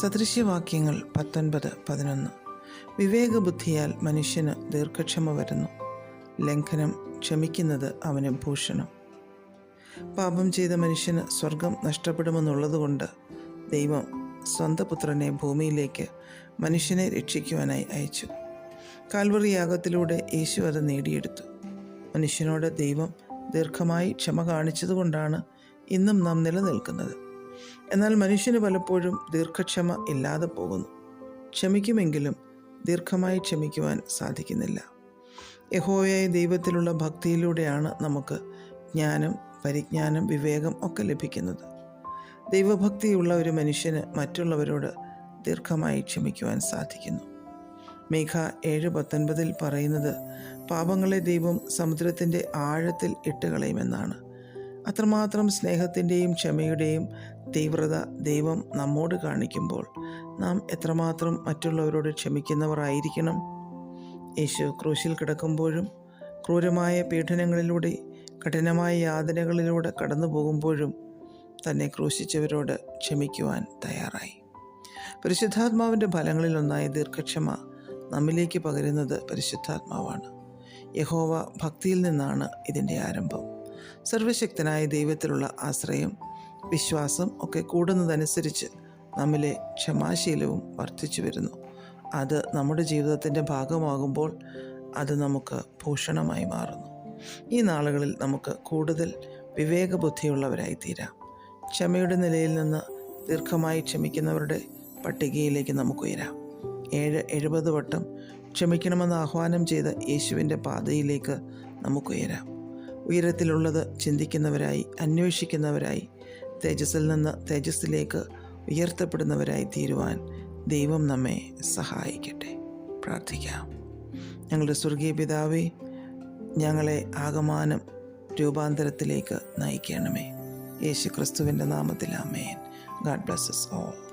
സദൃശ്യവാക്യങ്ങൾ പത്തൊൻപത് പതിനൊന്ന്. വിവേകബുദ്ധിയാൽ മനുഷ്യന് ദീർഘക്ഷമ വരുന്നു. ലംഘനം ക്ഷമിക്കുന്നത് അവന് ഭൂഷണം. പാപം ചെയ്ത മനുഷ്യന് സ്വർഗം നഷ്ടപ്പെടുമെന്നുള്ളതുകൊണ്ട് ദൈവം സ്വന്തം പുത്രനെ ഭൂമിയിലേക്ക് മനുഷ്യനെ രക്ഷിക്കുവാനായി അയച്ചു. കാൽവറി യാഗത്തിലൂടെ യേശു അത് നേടിയെടുത്തു. മനുഷ്യനോട് ദൈവം ദീർഘമായി ക്ഷമ കാണിച്ചതുകൊണ്ടാണ് ഇന്നും നാം നിലനിൽക്കുന്നത്. എന്നാൽ മനുഷ്യന് പലപ്പോഴും ദീർഘക്ഷമ ഇല്ലാതെ പോകുന്നു. ക്ഷമിക്കുമെങ്കിലും ദീർഘമായി ക്ഷമിക്കുവാൻ സാധിക്കുന്നില്ല. യഹോവയായ ദൈവത്തിലുള്ള ഭക്തിയിലൂടെയാണ് നമുക്ക് ജ്ഞാനം പരിജ്ഞാനം വിവേകം ഒക്കെ ലഭിക്കുന്നത്. ദൈവഭക്തിയുള്ള ഒരു മനുഷ്യന് മറ്റുള്ളവരോട് ദീർഘമായി ക്ഷമിക്കുവാൻ സാധിക്കുന്നു. മേഘ ഏഴ് പത്തൊൻപതിൽ പറയുന്നത് പാപങ്ങളെ ദൈവം സമുദ്രത്തിന്റെ ആഴത്തിൽ ഇട്ടുകളയുമെന്നാണ്. അത്രമാത്രം സ്നേഹത്തിന്റെയും ക്ഷമയുടെയും തീവ്രത ദൈവം നമ്മോട് കാണിക്കുമ്പോൾ നാം എത്രമാത്രം മറ്റുള്ളവരോട് ക്ഷമിക്കുന്നവർ ആയിരിക്കണം യേശു ക്രൂശിൽ കിടക്കുമ്പോഴും ക്രൂരമായ പീഡനങ്ങളിലൂടെ കഠിനമായ യാതനകളിലൂടെ കടന്നു പോകുമ്പോഴും തന്നെ ക്രൂശിച്ചവരോട് ക്ഷമിക്കുവാൻ തയ്യാറായി. പരിശുദ്ധാത്മാവിന്റെ ഫലങ്ങളിലൊന്നായ ദീർഘക്ഷമ നമ്മിലേക്ക് പകരുന്നത് പരിശുദ്ധാത്മാവാണ്. യഹോവ ഭക്തിയിൽ നിന്നാണ് ഇതിന്റെ ആരംഭം. സർവശക്തനായ ദൈവത്തിലുള്ള ആശ്രയം വിശ്വാസം ഒക്കെ കൂടുന്നതനുസരിച്ച് നമ്മിലെ ക്ഷമാശീലവും വർദ്ധിച്ചു വരുന്നു. അത് നമ്മുടെ ജീവിതത്തിന്റെ ഭാഗമാകുമ്പോൾ അത് നമുക്ക് ഭൂഷണമായി മാറുന്നു. ഈ നാളുകളിൽ നമുക്ക് കൂടുതൽ വിവേകബുദ്ധിയുള്ളവരായി തീരാം ക്ഷമയുടെ നിലയിൽ നിന്ന് ദീർഘമായി ക്ഷമിക്കുന്നവരുടെ പട്ടികയിലേക്ക് നമുക്ക് ഉയരാം ഏഴ് എഴുപത് വട്ടം ക്ഷമിക്കണമെന്ന് ആഹ്വാനം ചെയ്ത യേശുവിന്റെ പാതയിലേക്ക് നമുക്ക് ഉയരാം ഉയരത്തിലുള്ളത് ചിന്തിക്കുന്നവരായി അന്വേഷിക്കുന്നവരായി തേജസ്സിൽ നിന്ന് തേജസ്സിലേക്ക് ഉയർത്തപ്പെടുന്നവരായി തീരുവാൻ ദൈവം നമ്മെ സഹായിക്കട്ടെ. പ്രാർത്ഥിക്കാം. ഞങ്ങളുടെ സ്വർഗീയ പിതാവേ ഞങ്ങളെ ആകമാനം രൂപാന്തരത്തിലേക്ക് നയിക്കണമേ. യേശു ക്രിസ്തുവിന്റെ നാമത്തിൽ അമേൻ ഗാഡ് ബ്ലസ്സസ് ഓൾ